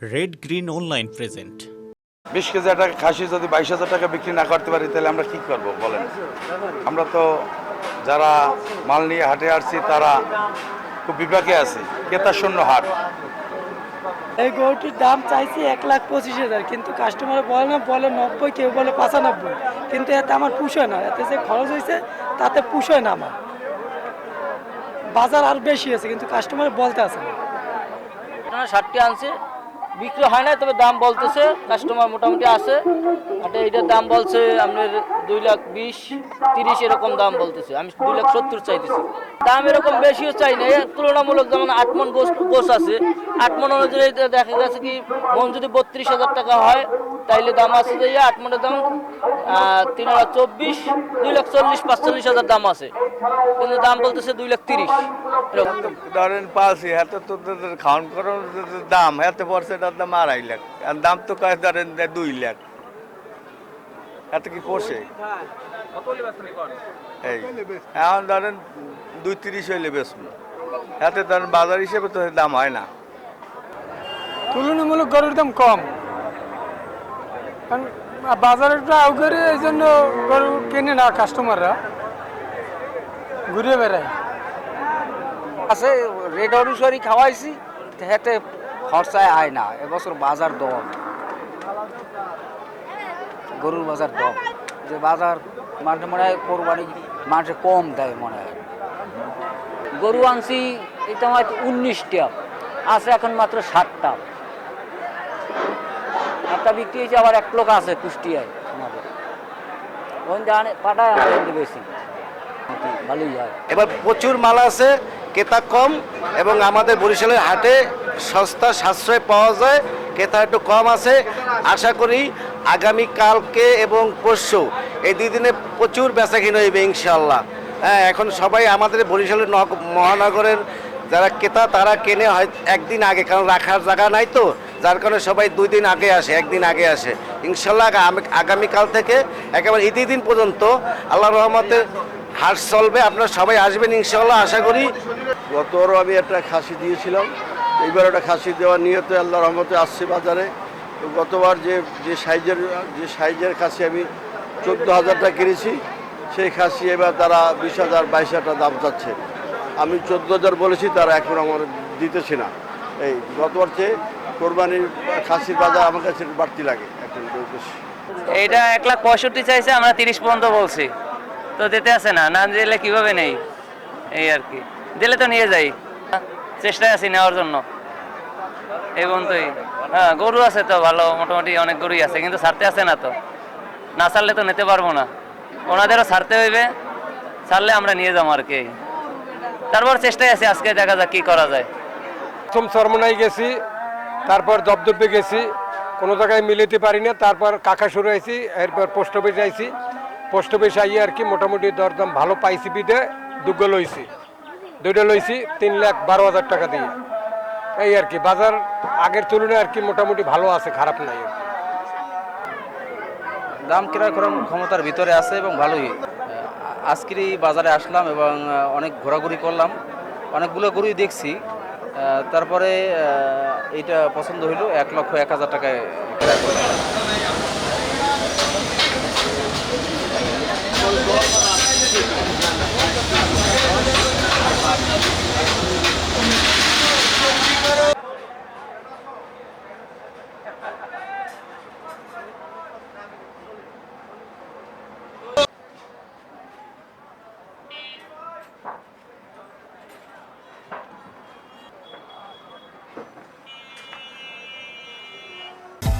Red green online present বিশ KG একটা খাসি যদি বাইশ হাজার টাকা বিক্রি না করতে পারি তাহলে আমরা কি করব বলেন? আমরা তো যারা মাল নিয়ে হাটে আসছি তারা খুব বিপাকে আছি। ক্রেতা শূন্য হাট এই গরুটির দাম চাইছি এক লাখ পঁচিশ হাজার কিন্তু কাস্টমার বলে না বলে নব্বই কেউ বলে পঁচানব্বই। কিন্তু এতে আমার পুষোয় না এতে যে খরচ হয়েছে তাতে পুষোয় না আমার। বাজার আর বেশি আছে কিন্তু কাস্টমার বলতে আছে না। ষাটটি আনছে বিক্রি হয় না তবে দাম বলতেছে কাস্টমার মোটামুটি আছে। এটা এইটার দাম বলছে আপনার দুই লাখ বিশ, তিরিশ এরকম দাম বলতেছে। আমি দুই লাখ সত্তর চাইতেছি। দাম এরকম বেশিও চাই না তুলনামূলক যেমন আটমন গোস গোস আছে। আটমন অনুযায়ী দেখা গেছে কি, মন যদি বত্রিশ হাজার টাকা হয় তাইলে দাম আছে যে আট মনের দাম তিন লাখ চব্বিশ দুই লাখ চল্লিশ পাঁচচল্লিশ হাজার দাম আছে। কিন্তু দাম বলতেছে দুই লাখ তিরিশ। ধরেন পালছি হাতে তো খাওয়ান করার দাম হাতে পড়ছে এটার দাম আড়াই লাখ। আর দাম তো কয় ধরেন দুই লাখ। এত কি করছে এই এখন ধরেন দুই তিরিশ হইলে বেশি হাতে ধরেন বাজার হিসেবে তো দাম হয় না। তুলনামূলক গরুর দাম কম। কারণ বাজারে একটু আউগরে এই জন্য গরু কেনে না কাস্টমাররা ঘুরে বেড়ায়। আছে রেড অনুসারী খাওয়াইছি হেতে খরচায় আয় না এবছর বাজার দম। গরুর বাজার দম। যে বাজার মানে মনে হয় কোরবানি মানুষে কম দেয় মনে হয়। গরু আনছি এটা আমার উনিশটা আছে এখন মাত্র ষাটটা একটা বিক্রি হয়েছে, আবার এক লোক আছে কুষ্টিয়ায় আমাদের। ওখান থেকে পাঠায় আমাদের বেশি। ভালোই হয়। এবার প্রচুর মাল আছে, ক্রেতা কম, এবং আমাদের বরিশালের হাটে সস্তা সাশ্রয় পাওয়া যায়, ক্রেতা একটু কম আছে। আশা করি আগামী কালকে এবং পরশু এই দুই দিনে প্রচুর বেচাকিন হইবে ইনশাল্লাহ হ্যাঁ এখন সবাই আমাদের বরিশালের নগ- মহানগরের যারা ক্রেতা, তারা কেনে হয় একদিন আগে, কারণ রাখার জায়গা নাই তো। যার কারণে সবাই দুই দিন আগে আসে, একদিন আগে আসে। ইনশাল্লাহ আগামী- আগামীকাল থেকে একেবারে ঈদের দিন পর্যন্ত আল্লাহ রহমতে হাট চলবে, আপনারা সবাই আসবেন ইনশাল্লাহ, আশা করি। গতবারও আমি একটা খাসি দিয়েছিলাম। এইবার একটা খাসি দেওয়ার নিয়তে আল্লাহ রহমতে আসছে বাজারে। তো গতবার যে যে সাইজের যে সাইজের খাসি আমি চোদ্দ হাজারটা কিনেছি, সেই খাসি এবার তারা বিশ হাজার, বাইশ হাজার দাম যাচ্ছে আমি চোদ্দ হাজার বলেছি, তারা এখন আমার দিতেছে না। এই গতবার চেয়ে কোরবানির খাসির বাজার আমার কাছে একটু বাড়তি লাগে। এখন এইটা এক লাখ পঁয়ষট্টি চাইছে আমরা তিরিশ পর্যন্ত বলছি। তো দিতে আছে না না দিলে কীভাবে নেই? এই আর কি। দিলে তো নিয়ে যাই। চেষ্টায় আছি নেওয়ার জন্য। এই পর্যন্তই। হ্যাঁ গরু আছে তো ভালো মোটামুটি অনেক গরুই আছে কিন্তু ছাড়তে আছে না তো। না ছাড়লে তো নিতে পারব না। ওনাদেরও ছাড়তে হইবে ছাড়লে আমরা নিয়ে যাব আর কি। তারপর চেষ্টায় আছে আজকে দেখা যাক কি করা যায়। প্রথম চরমনাই গেছি তারপর দপদপে গেছি। কোনো জায়গায় মিলিতে পারি না। তারপর কাকা শুরু হয়েছি, এরপর পোস্ট অফিস আইছি। পোস্ট অফিস আইয়ে আর কি মোটামুটি দরদাম ভালো পাইছি বিদে দুগ্গ লইছি। দুইটা লইছি, তিন লাখ বারো হাজার টাকা দিয়ে। এই আর কি, বাজার আগের তুলনায় আর কি মোটামুটি ভালো আছে, খারাপ নাই দাম কেনার ক্ষমতার ভিতরে আছে এবং ভালোই। আজকেরই বাজারে আসলাম এবং অনেক ঘোরাঘুরি করলাম। অনেকগুলো গরুই দেখছি। তারপরে এটা এইটা পছন্দ হইল এক লক্ষ এক হাজার টাকায়